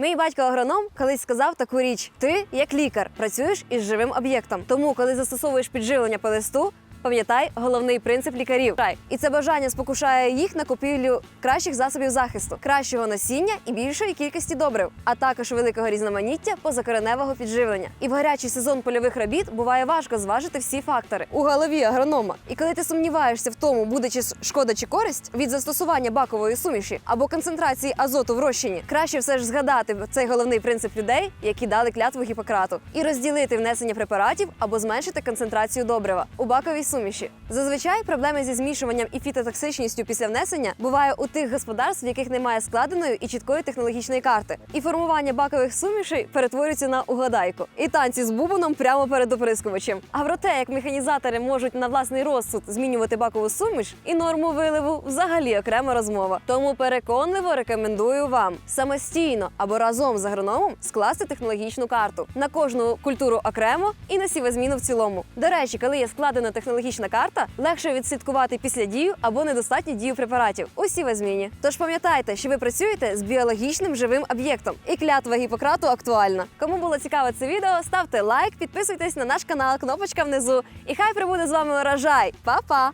Мій батько агроном колись сказав таку річ: ти, як лікар, працюєш із живим об'єктом. Тому, коли застосовуєш підживлення по листу. Пам'ятай головний принцип лікарів. І це бажання спокушає їх на купівлю кращих засобів захисту, кращого насіння і більшої кількості добрив, а також великого різноманіття позакореневого підживлення. І в гарячий сезон польових робіт буває важко зважити всі фактори у голові агронома. І коли ти сумніваєшся в тому, буде чи шкода чи користь від застосування бакової суміші або концентрації азоту в розчині, краще все ж згадати цей головний принцип людей, які дали клятву Гіппократу, і розділити внесення препаратів або зменшити концентрацію добрива у баковій суміші. Зазвичай проблеми зі змішуванням і фітотоксичністю після внесення буває у тих господарств, в яких немає складеної і чіткої технологічної карти. І формування бакових сумішей перетворюється на угадайку. І танці з бубоном прямо перед оприскувачем. А про те, як механізатори можуть на власний розсуд змінювати бакову суміш і норму виливу, взагалі окрема розмова. Тому переконливо рекомендую вам самостійно або разом з агрономом скласти технологічну карту на кожну культуру окремо і на сівозміну в цілому. До речі, коли є складена технологічна карта, легше відслідкувати після дію або недостатню дію препаратів Усі ви зміні. Тож пам'ятайте, що ви працюєте з біологічним живим об'єктом, і клятва Гіппократу актуальна. Кому було цікаве це відео, ставте лайк, підписуйтесь на наш канал, кнопочка внизу. І хай прибуде з вами урожай. Па-па!